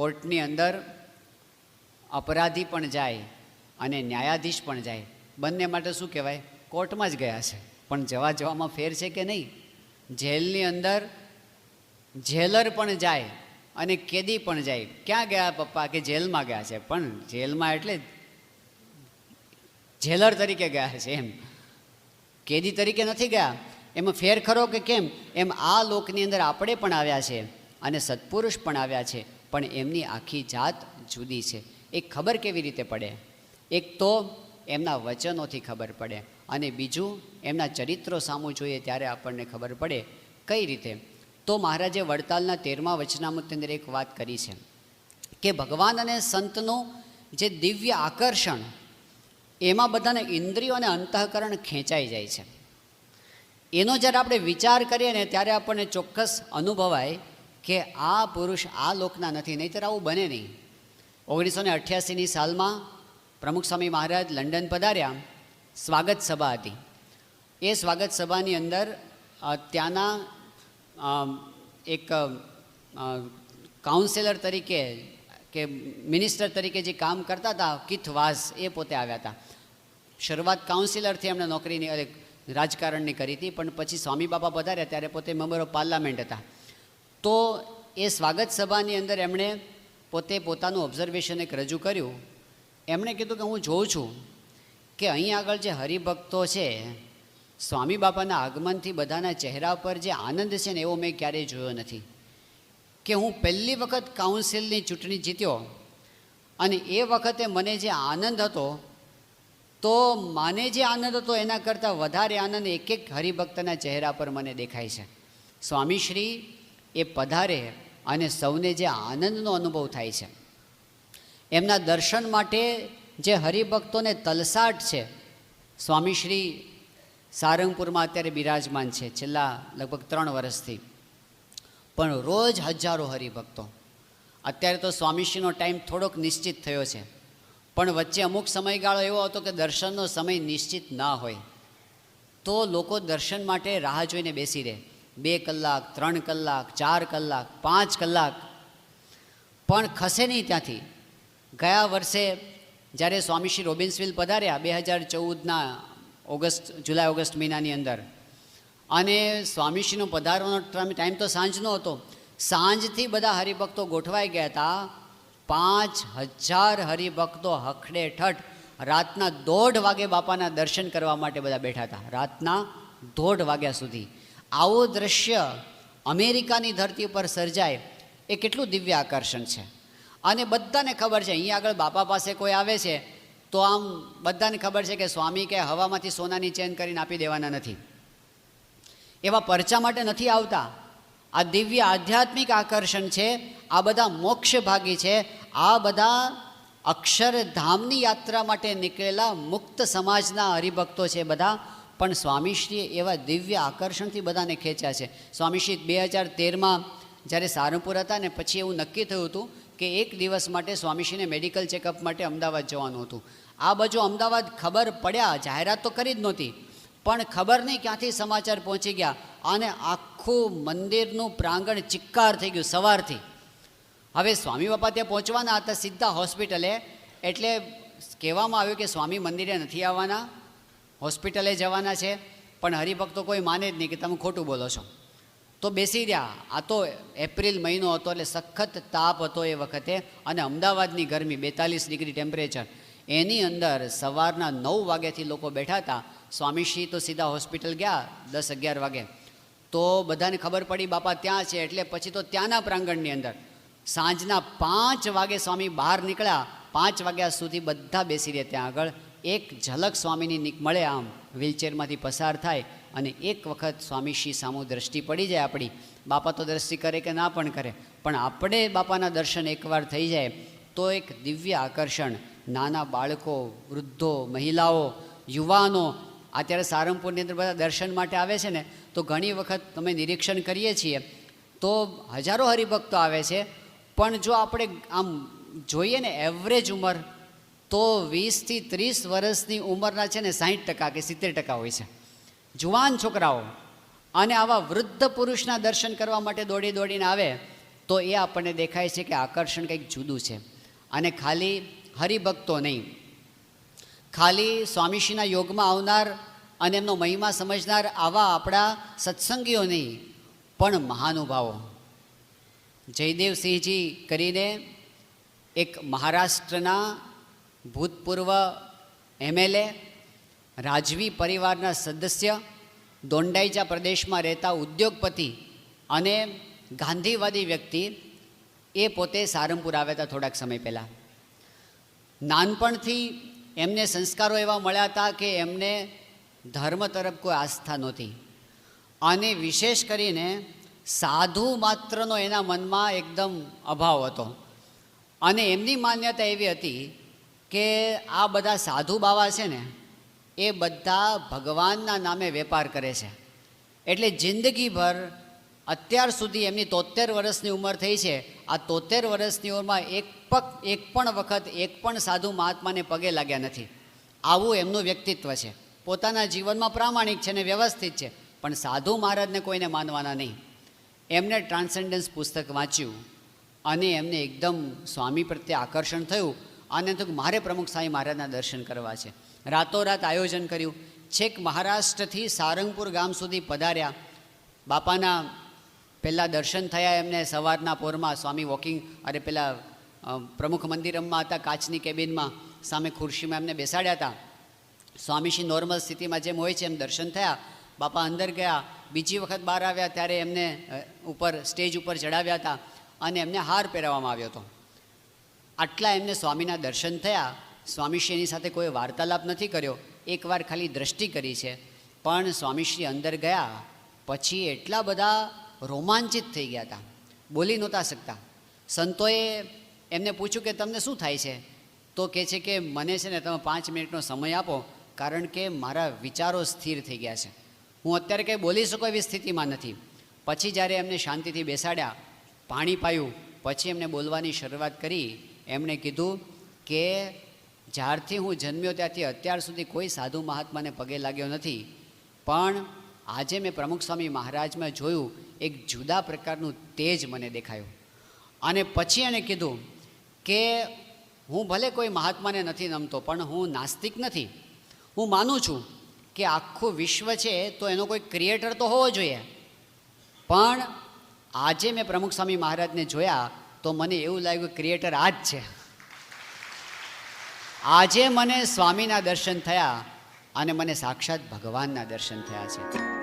કોર્ટની અંદર અપરાધી પણ જાય અને ન્યાયાધીશ પણ જાય. બંને માટે શું કહેવાય? કોર્ટમાં જ ગયા છે. પણ જવા જવામાં ફેર છે કે નહીં? જેલની અંદર જેલર પણ જાય અને કેદી પણ જાય. ક્યાં ગયા પપ્પા કે જેલમાં ગયા છે? પણ જેલમાં એટલે જેલર તરીકે ગયા છે એમ. કેદી તરીકે નથી ગયા. એમાં ફેર ખરો કે કેમ? એમ આ લોકની અંદર આપણે પણ આવ્યા છે. અને સત્પુરુષ પણ આવ્યા છે, પણ એમની આખી જાત જુદી છે. એ ખબર કેવી રીતે પડે? એક તો એમના વચનોથી ખબર પડે અને બીજું એમના ચરિત્રો સામું જોઈએ ત્યારે આપણને ખબર પડે કઈ રીતે? તો મહારાજે વડતાલના તેરમા વચનામૃતની અંદર એક વાત કરી છે કે ભગવાન અને સંતનું જે દિવ્ય આકર્ષણ, એમાં બધાને ઇન્દ્રિયો અને અંતઃકરણ ખેંચાઈ જાય છે. એનો જ્યારે આપણે વિચાર કરીએ ને ત્યારે આપણને ચોક્કસ અનુભવાય કે આ પુરુષ આ લોકના નથી, નહીંતર આવું બને નહીં. ઓગણીસો ને અઠ્યાસીની સાલમાં પ્રમુખ સ્વામી મહારાજ લંડન પધાર્યા. સ્વાગત સભા હતી. એ સ્વાગત સભાની અંદર ત્યાંના એક કાઉન્સેલર તરીકે કે મિનિસ્ટર તરીકે જે કામ કરતા હતા, કિથ વાઝ, એ પોતે આવ્યા હતા. શરૂઆત કાઉન્સિલરથી એમણે નોકરીની રાજકારણની કરી હતી, પણ પછી સ્વામી બાપા પધાર્યા, ત્યારે પોતે મેમ્બર ઓફ પાર્લામેન્ટ હતા. તો એ સ્વાગત સભાની અંદર એમણે પોતે પોતાનું ઓબ્ઝર્વેશન એક રજૂ કર્યું. એમણે કીધું કે હું જોઉં છું કે અહીં આગળ જે હરિભક્તો છે, સ્વામી બાપાના આગમનથી બધાના ચહેરા પર જે આનંદ છે ને એવો મેં ક્યારેય જોયો નથી. કે હું પહેલી વખત કાઉન્સિલની ચૂંટણી જીત્યો અને એ વખતે મને જે આનંદ હતો, તો મને જે આનંદ હતો એના કરતાં વધારે આનંદ એક એક હરિભક્તના ચહેરા પર મને દેખાય છે. સ્વામીશ્રી એ પધારે અને સૌને જે આનંદનો અનુભવ થાય છે. એમના દર્શન માટે જે હરિભક્તોને તલસાટ છે સ્વામીશ્રી સારંગપુરમાં અત્યારે બિરાજમાન છે, છેલ્લા લગભગ ત્રણ વર્ષથી. પણ રોજ હજારો હરિભક્તો. અત્યારે તો સ્વામીશ્રીનો ટાઈમ થોડોક નિશ્ચિત થયો છે. પણ વચ્ચે અમુક સમયગાળો એવો હતો કે દર્શનનો સમય નિશ્ચિત ના હોય. તો લોકો દર્શન માટે રાહ જોઈને બેસી રહે. બે કલાક, ત્રણ કલાક, ચાર કલાક, પાંચ કલાક. પણ ખસે નહીં ત્યાંથી. ગયા વર્ષે જ્યારે સ્વામી શ્રી રોબિન્સવિલ પધાર્યા બે હજાર ચૌદના ઓગસ્ટ, જુલાઈ, ઓગસ્ટ મહિનાની અંદર. અને સ્વામીશ્રીનો પધારવાનો ટાઈમ તો સાંજનો હતો. સાંજથી બધા હરિભક્તો ગોઠવાઈ ગયા હતા. પાંચ હજાર હરિભક્તો હખડે ઠઠ રાતના દોઢ વાગે બાપાના દર્શન કરવા માટે બધા બેઠા હતા. રાતના દોઢ વાગ્યા સુધી. આવું દ્રશ્ય અમેરિકાની ધરતી પર સર્જાય, એ કેટલું દિવ્ય આકર્ષણ છે. અને બધાને ખબર છે, અહીંયા આગળ બાપા પાસે કોઈ આવે છે, તો આમ બધાને ખબર છે કે સ્વામી કે હવામાંથી સોનાની ચેન કરીને આપી દેવાના નથી. એવા પરચા માટે નથી આવતા. આ દિવ્ય આધ્યાત્મિક આકર્ષણ છે, આ બધા મોક્ષ ભાગી છે, આ બધા અક્ષરધામની યાત્રા માટે નીકળેલા મુક્ત સમાજના હરિભક્તો છે બધા. પણ સ્વામીશ્રીએ એવા દિવ્ય આકર્ષણથી બધાને ખેંચ્યા છે. સ્વામીશ્રી બે હજાર તેરમાં જ્યારે સારંગપુર હતા ને પછી એવું નક્કી થયું હતું કે એક દિવસ માટે સ્વામીશ્રીને મેડિકલ ચેકઅપ માટે અમદાવાદ જવાનું હતું. આ બાજુ અમદાવાદ ખબર પડ્યા, જાહેરાત તો કરી જ નહોતી. પણ ખબર નહીં ક્યાંથી સમાચાર પહોંચી ગયા અને આખું મંદિરનું પ્રાંગણ ચિક્કાર થઈ ગયું સવારથી. હવે સ્વામી બાપા ત્યાં પહોંચવાના હતા સીધા હોસ્પિટલે, એટલે કહેવામાં આવ્યું કે સ્વામી મંદિરે નથી આવવાના. હોસ્પિટલે જવાના છે, પણ હરિભક્તો કોઈ માને જ નહીં કે તમે ખોટું બોલો છો. તો બેસી રહ્યા. આ તો એપ્રિલ મહિનો હતો એટલે સખત તાપ હતો એ વખતે અને અમદાવાદની ગરમી બેતાલીસ ડિગ્રી ટેમ્પરેચર. એની અંદર સવારના નવ વાગ્યાથી લોકો બેઠા હતા. સ્વામીશ્રી તો સીધા હોસ્પિટલ ગયા દસ અગિયાર વાગે. તો બધાને ખબર પડી બાપા ત્યાં છે એટલે પછી તો ત્યાંના પ્રાંગણની અંદર. સાંજના પાંચ વાગે સ્વામી બહાર નીકળ્યા. પાંચ વાગ્યા સુધી બધા બેસી રહ્યા ત્યાં આગળ. એક ઝલક સ્વામીની મળે આમ, વ્હીલચેરમાંથી પસાર થાય અને એક વખત સ્વામીશ્રી સામું દ્રષ્ટિ પડી જાય આપણી. બાપા તો દ્રષ્ટિ કરે કે ના પણ કરે. પણ આપણે બાપાના દર્શન એકવાર થઈ જાય, તો એક દિવ્ય આકર્ષણ. નાના બાળકો, વૃદ્ધો, મહિલાઓ, યુવાનો, અત્યારે સારંગપુરની અંદર બધા દર્શન માટે આવે છે ને, તો ઘણી વખત અમે નિરીક્ષણ કરીએ છીએ. તો હજારો હરિભક્તો આવે છે, પણ જો આપણે આમ જોઈએ ને એવરેજ ઉંમર તો વીસથી ત્રીસ વર્ષની ઉંમરના છે ને સાહીઠ ટકા કે સિત્તેર ટકા હોય છે. જુવાન છોકરાઓ અને આવા વૃદ્ધ પુરુષના દર્શન કરવા માટે દોડી દોડીને આવે, તો એ આપણને દેખાય છે કે આકર્ષણ કંઈક જુદું છે. અને ખાલી હરિભક્તો નહીં. ખાલી સ્વામીશ્રીના યોગમાં આવનાર અને એમનો મહિમા સમજનાર આવા આપણા સત્સંગીઓ નહીં, પણ મહાનુભાવો. જયદેવસિંહજી કરીને એક મહારાષ્ટ્રના ભૂતપૂર્વ એમએલએ, રાજવી પરિવારના સદસ્ય દોંડાઈચા પ્રદેશમાં રહેતા ઉદ્યોગપતિ અને ગાંધીવાદી વ્યક્તિ એ પોતે સારંગપુર આવ્યા હતા થોડાક સમય પહેલાં. નાનપણથી એમને સંસ્કારો એવા મળ્યા હતા કે એમને ધર્મ તરફ કોઈ આસ્થા નહોતી. અને વિશેષ કરીને સાધુ માત્રનો એના મનમાં એકદમ અભાવ હતો. અને એમની માન્યતા એવી હતી કે આ બધા સાધુ બાવા છે ને, એ બધા ભગવાનના નામે વેપાર કરે છે. એટલે જિંદગીભર અત્યાર સુધી એમની તોતેર વર્ષની ઉંમર થઈ છે. આ તોતેર વર્ષની ઉંમરમાં એક પગ એક પણ વખત, એક પણ સાધુ મહાત્માને પગે લાગ્યા નથી. આવું એમનું વ્યક્તિત્વ છે. પોતાના જીવનમાં પ્રામાણિક છે ને વ્યવસ્થિત છે. પણ સાધુ મહારાજને કોઈને માનવાના નહીં. એમને ટ્રાન્સેન્ડન્સ પુસ્તક વાંચ્યું અને એમને એકદમ સ્વામી પ્રત્યે આકર્ષણ થયું. અને તો મારે પ્રમુખ સ્વામી મહારાજના દર્શન કરવા છે. રાતોરાત આયોજન કર્યું. છેક મહારાષ્ટ્રથી સારંગપુર ગામ સુધી પધાર્યા. બાપાના પહેલાં દર્શન થયા, એમને સવારના પોરમાં સ્વામી વોકિંગ, અરે પેલા પ્રમુખ મંદિરમાં હતા કાચની કેબિનમાં, સામે ખુરશીમાં એમને બેસાડ્યા હતા. સ્વામીશ્રી નોર્મલ સ્થિતિમાં જેમ હોય છે એમ દર્શન થયા. બાપા અંદર ગયા. બીજી વખત બહાર આવ્યા ત્યારે એમને ઉપર, સ્ટેજ ઉપર ચડાવ્યા હતા અને એમને હાર પહેરાવવામાં આવ્યો હતો. આટલા એમને સ્વામીના દર્શન થયા સ્વામીશ્રી એની સાથે કોઈ વાર્તાલાપ નથી કર્યો. એકવાર ખાલી દ્રષ્ટિ કરી છે. પણ સ્વામીશ્રી અંદર ગયા, પછી એટલા બધા રોમાંચિત થઈ ગયા હતા. બોલી નહોતા શકતા. સંતોએ એમને પૂછ્યું કે તમને શું થાય છે? તો કહે છે કે મને છે ને તમે પાંચ મિનિટનો સમય આપો, કારણ કે મારા વિચારો સ્થિર થઈ ગયા છે. હું અત્યારે કંઈ બોલી શકું એવી સ્થિતિમાં નથી. પછી જ્યારે એમને શાંતિથી બેસાડ્યા, પાણી પાયું, પછી એમને બોલવાની શરૂઆત કરી એમણે કીધું કે જ્યારથી હું જન્મ્યો ત્યારથી અત્યાર સુધી કોઈ સાધુ મહાત્માને પગે લાગ્યો નથી. પણ આજે મેં પ્રમુખ સ્વામી મહારાજમાં જોયું, એક જુદા પ્રકારનું તેજ મને દેખાયું. અને પછી એણે કીધું કે હું ભલે કોઈ મહાત્માને નથી નમતો, પણ હું નાસ્તિક નથી. હું માનું છું કે આખું વિશ્વ છે તો એનો કોઈ ક્રિએટર તો હોવો જોઈએ. પણ આજે મેં પ્રમુખ સ્વામી મહારાજને જોયા તો મને એવું લાગ્યું ક્રિએટર આ જ છે. આજે મને સ્વામીના દર્શન થયા અને મને સાક્ષાત ભગવાનના દર્શન થયા છે.